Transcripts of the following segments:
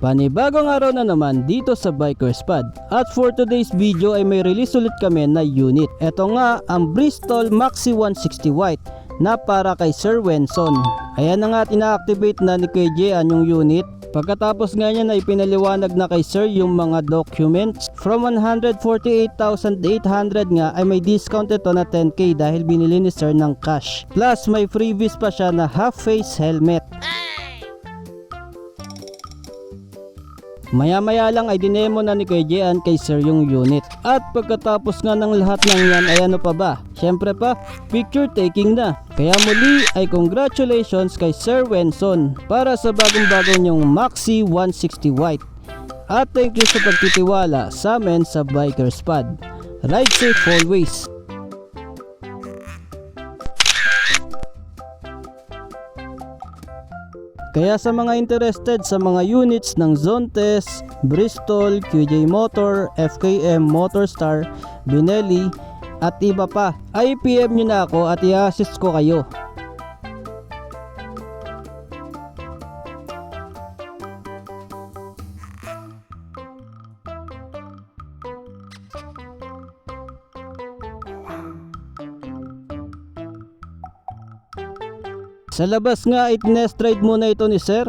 Panibagong araw na naman dito sa Bikers Pad. At for today's video ay may release ulit kami na unit. Ito nga ang Bristol Maxi 160 White na para kay Sir Wenson. Ayan na nga at ina-activate na ni KJ yung unit. Pagkatapos nga niya na ipinaliwanag na kay Sir yung mga documents. From 148,800 nga ay may discount ito na 10k dahil binili ni Sir ng cash. Plus may freebies pa siya na half face helmet. Maya-maya lang ay dinemo na ni Kuya Jean kay Sir yung unit. At pagkatapos nga ng lahat ng yan ay ano pa ba? Syempre pa, picture taking na. Kaya muli ay congratulations kay Sir Wenson para sa bagong-bago niyong Maxi 160 White. At thank you sa pagtitiwala sa amin sa Bikers Pad. Ride safe always! Kaya sa mga interested sa mga units ng Zontes, Bristol, QJ Motor, FKM Motorstar, Binelli, at iba pa, ay PM nyo na ako at i-assist ko kayo. Sa labas nga ay test ride muna ito ni Sir.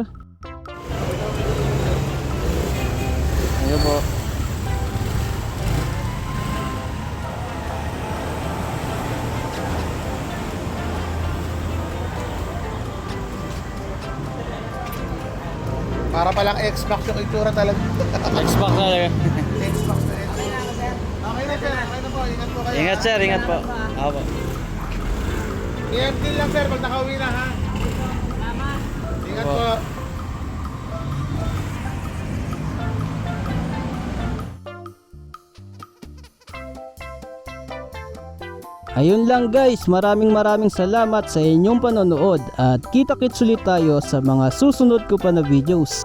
Ayun po. Para palang Xbox yung itsura talaga. Xbox na talaga. Xbox na rin. Okay na sir, okay na po. Ingat po kayo. Ingat sir, ingat po. Ako po. EMT lang sir, pag nakauwi na ha. Ingat po. Ayun lang guys, maraming maraming salamat sa inyong panonood at kita-kits ulit tayo sa mga susunod ko pa na videos.